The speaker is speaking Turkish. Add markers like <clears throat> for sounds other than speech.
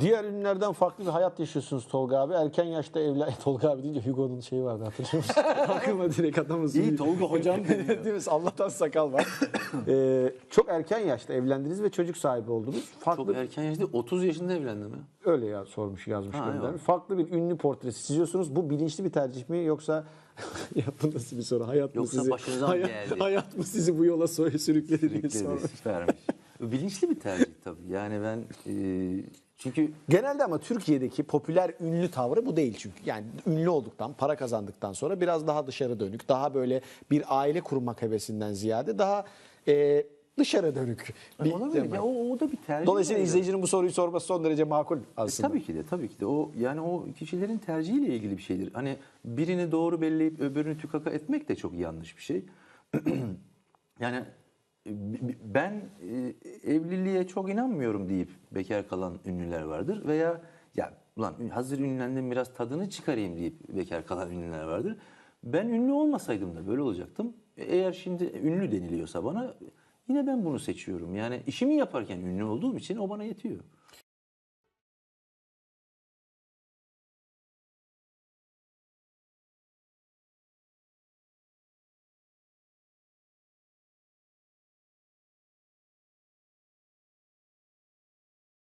Diğer ünlülerden farklı bir hayat yaşıyorsunuz Tolga abi. Erken yaşta evlen... <laughs> Tolga abi deyince Hugo'nun şeyi vardı hatırlıyor musun? <laughs> Aklıma direkt adamız. İyi, Tolga hocam <laughs> dedi ya. Değil mi? Allah'tan sakal var. <coughs> Ee, çok erken yaşta evlendiniz ve çocuk sahibi oldunuz. Farklı Çok erken yaşta 30 yaşında evlendim ya. öyle ya sormuş yazmış Ha, eyvallah. Farklı bir ünlü portresi çiziyorsunuz. Bu bilinçli bir tercih mi yoksa ya bu nasıl bir soru? Hayat Yoksa mı sizi hayat, geldi? hayat mı sizi bu yola soy- sürükledi diye sormuş. vermiş. Bilinçli bir tercih tabii. Yani ben e, çünkü Genelde ama Türkiye'deki popüler ünlü tavrı bu değil çünkü. Yani ünlü olduktan, para kazandıktan sonra biraz daha dışarı dönük, daha böyle bir aile kurmak hevesinden ziyade daha e, dışarı dönük. bir olabilir. tema. Ya o, o da bir tercih. Dolayısıyla yani. izleyicinin bu soruyu sorması son derece makul E, aslında. tabii ki de tabii ki de o yani o kişilerin tercihiyle ilgili bir şeydir. Hani birini doğru belleyip öbürünü tükaka etmek de çok yanlış bir şey. <clears throat> yani ben e, evliliğe çok inanmıyorum deyip bekar kalan ünlüler vardır veya ya ulan hazır ünlendim biraz tadını çıkarayım deyip bekar kalan ünlüler vardır. Ben ünlü olmasaydım da böyle olacaktım. E, Eğer şimdi ünlü deniliyorsa bana yine ben bunu seçiyorum. Yani işimi yaparken ünlü olduğum için o bana yetiyor.